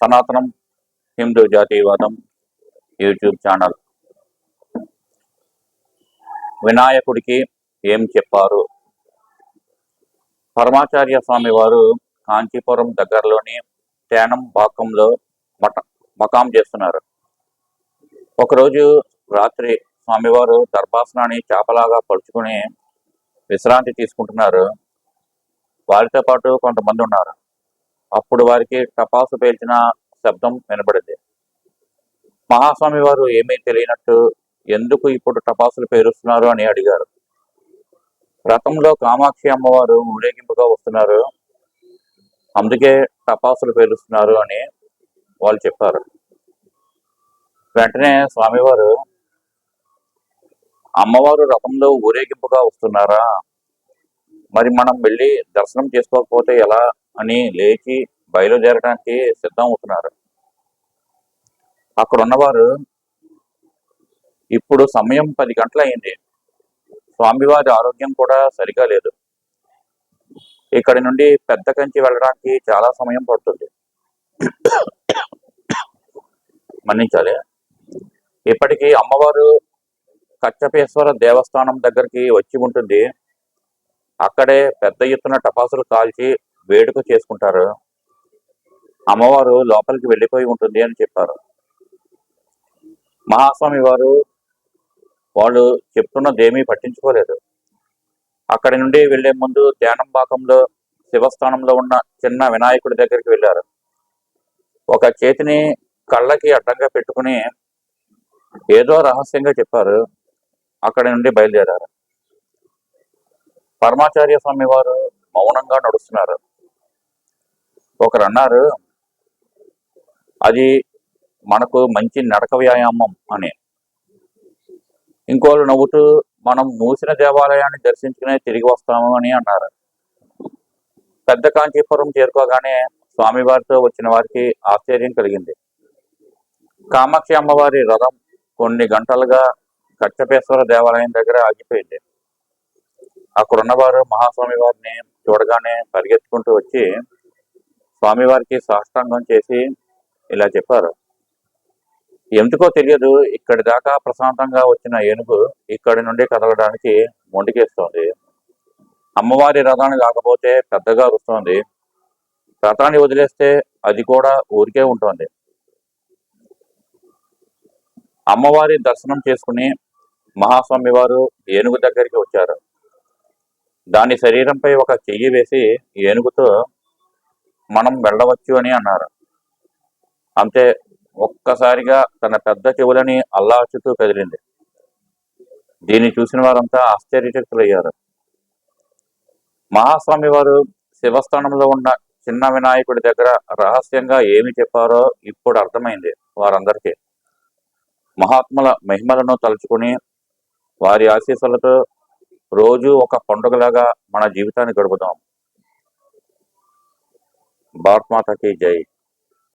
సనాతనం హిందూ జాతీయవాదం YouTube channel. వినాయకుడికి ఏం చెప్పారు? పరమాచార్య స్వామి వారు కాంచీపురం దగ్గరలోని తేనం బాకంలో మట మకాం చేస్తున్నారు. ఒకరోజు రాత్రి స్వామివారు దర్భాసనాన్ని చేపలాగా పలుచుకుని విశ్రాంతి తీసుకుంటున్నారు. వారితో పాటు కొంతమంది ఉన్నారు. అప్పుడు వారికి టపాసు పేల్చిన శబ్దం వినపడింది మహాస్వామి వారు ఏమీ తెలియనట్టు ఎందుకు ఇప్పుడు టపాసులు పేరుస్తున్నారు అని అడిగారు. రథంలో కామాక్షి అమ్మవారు ఊరేగింపుగా వస్తున్నారు. అందుకే టపాసులు పేలుస్తున్నారు అని వాళ్ళు చెప్పారు. వెంటనే స్వామివారు అమ్మవారు రథంలో ఊరేగింపుగా వస్తున్నారా? మరి మనం వెళ్ళి దర్శనం చేసుకోకపోతే ఎలా అని లేచి బయలుదేరడానికి సిద్ధం అవుతున్నారు అక్కడ ఉన్నవారు ఇప్పుడు సమయం పది గంటలైంది స్వామివారి ఆరోగ్యం కూడా సరిగా లేదు. ఇక్కడి నుండి పెద్ద కంచి వెళ్ళడానికి చాలా సమయం పడుతుంది. మన్నించాలి. ఇప్పటికీ అమ్మవారు కచ్చపేశ్వర దేవస్థానం దగ్గరికి వచ్చి ఉంటుంది. అక్కడే పెద్ద ఎత్తున టపాసులు కాల్చి వేడుక చేసుకుంటారు. అమ్మవారు లోపలికి వెళ్ళిపోయి ఉంటుంది అని చెప్పారు. మహాస్వామి వారు వాళ్ళు చెప్తున్నదేమీ పట్టించుకోలేదు. అక్కడి నుండి వెళ్ళే ముందు ధ్యానం భాగంలో శివస్థానంలో ఉన్న చిన్న వినాయకుడి దగ్గరికి వెళ్ళారు. ఒక చేతిని కళ్ళకి అడ్డంగా పెట్టుకుని ఏదో రహస్యంగా చెప్పారు. అక్కడి నుండి బయలుదేరారు. పరమాచార్య స్వామి వారు మౌనంగా నడుస్తున్నారు. ఒకరు అన్నారు అది మనకు మంచి నడక వ్యాయామం అని. ఇంకోళ్ళు నవ్వుతూ మనం మూసిన దేవాలయాన్ని దర్శించుకునే తిరిగి వస్తాము అని అన్నారు. పెద్ద కాంచీపురం చేరుకోగానే స్వామివారితో వచ్చిన వారికి ఆశ్చర్యం కలిగింది. కామాక్షి అమ్మవారి రథం కొన్ని గంటలుగా కచ్చపేశ్వర దేవాలయం దగ్గర ఆగిపోయింది. అక్కడున్నవారు మహాస్వామి వారిని చూడగానే పరిగెత్తుకుంటూ వచ్చి స్వామివారికి సాష్టాంగం చేసి ఇలా చెప్పారు. ఎందుకో తెలియదు ఇక్కడి దాకా ప్రశాంతంగా వచ్చిన ఏనుగు ఇక్కడి నుండి కదలడానికి మొండికేస్తోంది. అమ్మవారి రథాన్ని కాకపోతే పెద్దగా వస్తోంది రథాన్ని వదిలేస్తే అది కూడా ఊరికే ఉంటుంది. అమ్మవారి దర్శనం చేసుకుని మహాస్వామి వారు ఏనుగు దగ్గరికి వచ్చారు. దాని శరీరంపై ఒక చెయ్యి వేసి ఏనుగుతో మనం వెళ్ళవచ్చు అని అన్నారు. అంతే ఒక్కసారిగా తన పెద్ద చెవులని అల్లా చుట్టూ కదిలింది. దీన్ని చూసిన వారంతా ఆశ్చర్యచక్తులయ్యారు. మహాస్వామి వారు శివస్థానంలో ఉన్న చిన్న వినాయకుడి దగ్గర రహస్యంగా ఏమి చెప్పారో ఇప్పుడు అర్థమైంది వారందరికీ. మహాత్ముల మహిమలను తలుచుకుని వారి ఆశీస్సులతో రోజు ఒక పండుగలాగా మన జీవితాన్ని గడుపుదాం. భారత్ మాతకి జై